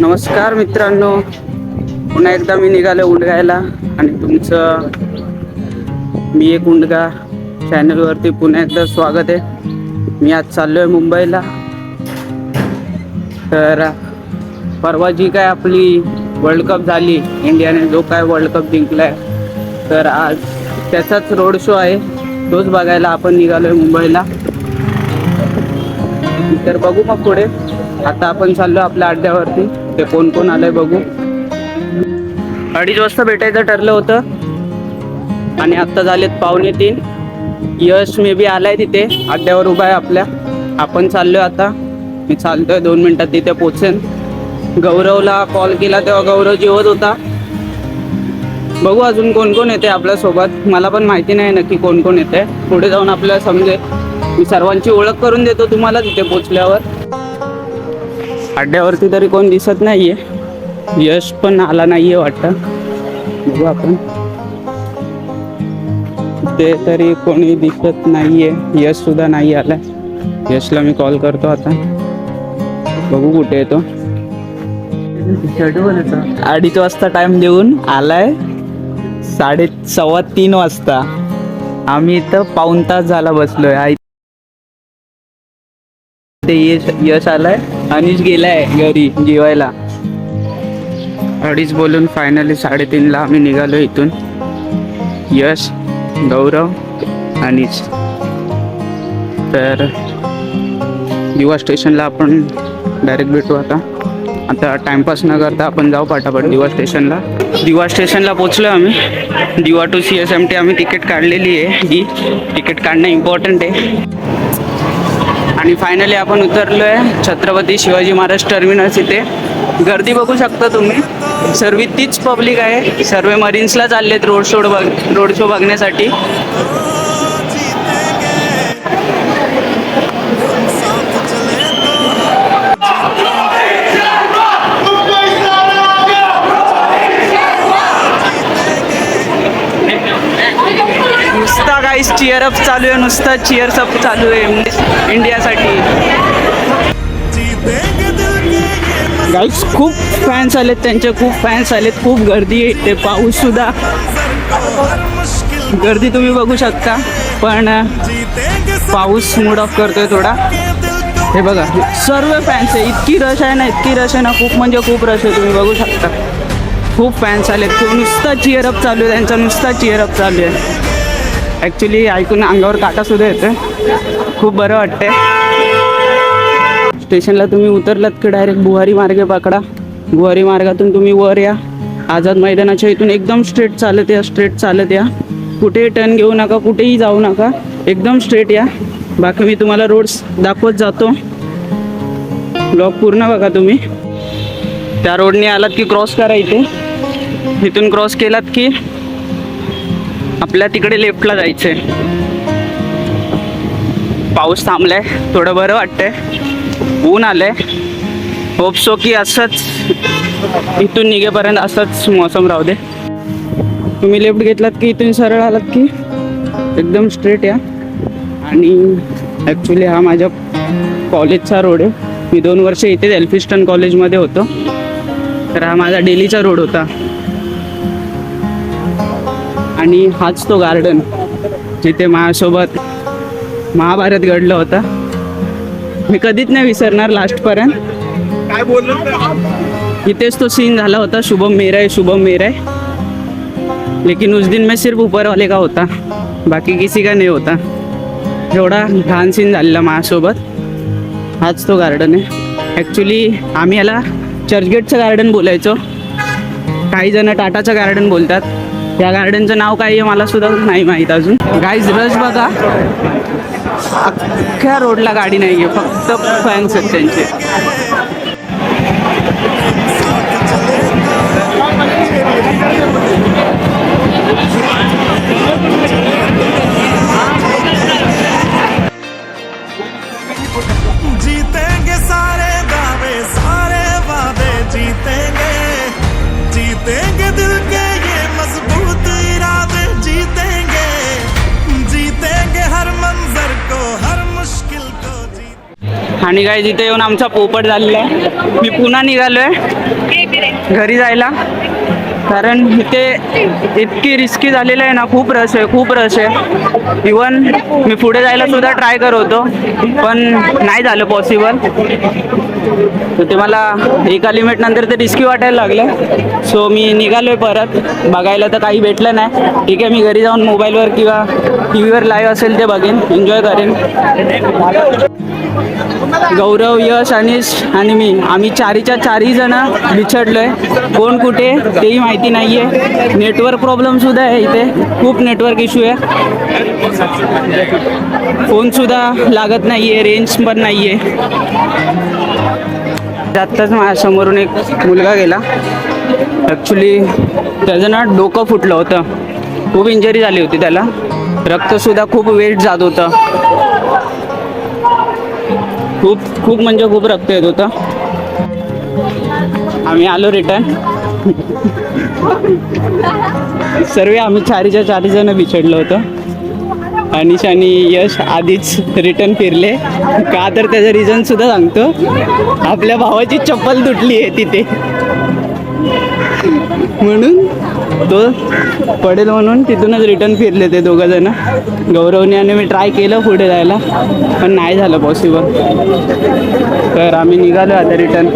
नमस्कार मित्रांनो. पुन्हा एकदा मी निघालो उंडगायला आणि तुमचं मी एक उंडगा चॅनलवरती पुन्हा एकदा स्वागत आहे. मी आज चाललो आहे मुंबईला. तर परवा जी काय आपली वर्ल्ड कप झाली इंडियाने जो काय वर्ल्ड कप जिंकलाय तर आज त्याचाच रोड शो आहे. तोच बघायला आपण निघालो आहे मुंबईला. तर बघू मग पुढे. आता आपण चाललो आपल्या अड्ड्यावरती ते कोण कोण आलंय बघू. अडीच वाजता भेटायचं ठरलं होतं. आणि आत्ता झालेत पावणे तीन. यश मे बी आलाय तिथे. अड्ड्यावर उभा आहे आपल्या. आपण चाललोय आता. मी चालतोय दोन मिनिटात तिथे पोचेन. गौरवला कॉल केला तेव्हा गौरव जेवत होता. बघू अजून कोण कोण येते आपल्यासोबत मला पण माहिती नाही नक्की कोण कोण येते. पुढे जाऊन आपल्याला समजेल. मी सर्वांची ओळख करून देतो तुम्हाला तिथे पोचल्यावर. अड्ड्यावरती तरी कोण दिसत नाहीये. यश पण आला नाहीये वाटतं. बघू आपण. ते तरी कोणी दिसत नाहीये. यश सुद्धा नाही आलाय. यशला मी कॉल करतो आता. बघू कुठे येतो अडीच वाजता टाइम देऊन आलाय. साडे सव्वा तीन वाजता. आम्ही इथं पाऊन तास झाला बसलोय. ते यश यश आलाय. अनिश गेलाय घरी जेवायला. अडीच बोलून फायनली साडेतीनला आम्ही निघालो इथून. यश गौरव अनिश. तर दिवा स्टेशनला आपण डायरेक्ट भेटू आता. आता टाइमपास न करता आपण जाऊ पाठापाठ दिवा स्टेशनला दिवा स्टेशनला पोचलो आम्ही. Diva to C S M T आम्ही तिकीट काढलेली आहे. ही तिकीट काढणं इम्पॉर्टंट आहे. आणि फायनली आपण उतरलो आहे छत्रपती शिवाजी महाराज टर्मिनस इथे. गर्दी बघू शकता तुम्ही. सर्व तीच पब्लिक आहे. सर्व मरीन्सला चाललेत रोड शो बघ रोड शो बघण्यासाठी. नुसता चिअरअप चालू आहे नुसता चिअर्स अप चालू आहे इंडियासाठी. गाईस खूप फॅन्स आलेत त्यांचे खूप फॅन्स आलेत खूप गर्दी आहे ते गर्दी तुम्ही बघू शकता पण पाऊस मूड ऑफ करतोय थोडा. हे बघा सर्व फॅन्स आहे इतकी रश आहे ना इतकी रश आहे ना खूप म्हणजे खूप रश आहे तुम्ही बघू शकता. खूप फॅन्स आलेत खूप नुसता चिअरअप चालू आहे त्यांचा नुसता चिअरअप चालू आहे. ॲक्च्युली ऐकून अंगावर काटासुद्धा येतं खूप बरं वाटतंय. स्टेशनला तुम्ही उतरलात की डायरेक्ट बुहारी मार्गे पकडा. बुहारी मार्गातून तुम्ही वर या. आझाद मैदानाच्या इथून एकदम स्ट्रेट चालत या स्ट्रेट चालत या. कुठेही टर्न घेऊ नका कुठेही जाऊ नका. एकदम स्ट्रेट या. बाकी मी तुम्हाला रोड्स दाखवत जातो. ब्लॉक पूर्ण बघा तुम्ही. त्या रोडने आलात की क्रॉस करा इथे. इथून क्रॉस केलात की आपल्या तिकडे लेफ्टला जायचंय. पाऊस थांबलाय थोडं बरं वाटतंय. ऊन आलंय. होप सो की असंच इथून निघेपर्यंत असंच मोसम राहू दे. तुम्ही लेफ्ट घेतलात की इथून सरळ आलात की? एकदम स्ट्रेट या. आणि ॲक्च्युली हा माझ्या कॉलेजचा रोड आहे. मी दोन वर्ष इथेच एल्फिस्टन कॉलेजमध्ये होतो. तर हा माझा डेलीचा रोड होता. आणि हाच तो गार्डन जिथे माझ्यासोबत महाभारत घडलं होतं. मी कधीच नाही विसरणार लास्टपर्यंत काय बोललो? इथेच तो सीन झाला होता शुभम मेरा है शुभम मेरा है लेकिन उस दिन मैं सिर्फ ऊपर वाले का होता बाकी किसी का नहीं होता. एवढा घाण सीन झालेला माझ्यासोबत. हाच तो गार्डन आहे. ॲक्च्युली आम्ही याला चर्चगेटचं गार्डन बोलायचो. काही जण टाटाचं गार्डन बोलतात. या गार्डनचं नाव काय आहे मला सुद्धा नाही माहीत अजून. गाईज रश बघा. अख्ख्या रोडला गाडी नाही आहे फक्त फॅन्स आहेत त्यांचे. जीतेंगे सारे सारे दिल के आणि काय तिथे येऊन आमचा पोपट झालेला आहे. मी पुन्हा निघालोय. घरी जायला. कारण इथे इतकी रिस्की झालेलं आहे ना खूप रस आहे खूप रस आहे. इवन मी पुढे जायला सुद्धा ट्राय करत होतो पण नाही झालं पॉसिबल तर ते मला एका लिमिट नंतर ते रिस्की वाटायला लागलं. सो मी निघालोय परत. बघायला तर काही भेटलं नाही. ठीक आहे मी घरी जाऊन मोबाईलवर किंवा टी व्हीवर लाईव्ह असेल ते बघेन. एन्जॉय करेन. गौरव यश अनिश आणि मी. आम्ही चारीच्या चारही जण बिछडलोय. कोण कुठे तेही माहिती नाहीये. नेटवर्क प्रॉब्लेम सुद्धा आहे इथे. खूप नेटवर्क इश्यू आहे. फोन सुद्धा लागत नाहीये रेंज पण नाहीये. आत्ताच माझ्यासमोरून एक मुलगा गेला. ॲक्च्युली त्याचं ना डोकं फुटलं होतं. खूप इंजरी झाली होती त्याला. रक्तसुद्धा खूप वेट जात होतं. खूप खूप म्हणजे खूप रक्त येत होतं. आम्ही आलो रिटर्न सर्व आम्ही चारीच्या चारी जण बिछडलो होतो. अनिश आणि यश आधीच रिटर्न फिरले. का तर त्याचं रिझन सुद्धा सांगतो. आपल्या भावाची चप्पल तुटली आहे तिथे. म्हणून तो पडेल म्हणून तिथूनच रिटर्न फिरले ते दोघं जण. गौरवने आणि मी ट्राय केलं पुढे जायला. पण नाही झालं पॉसिबल तर आम्ही निघालो आता रिटर्न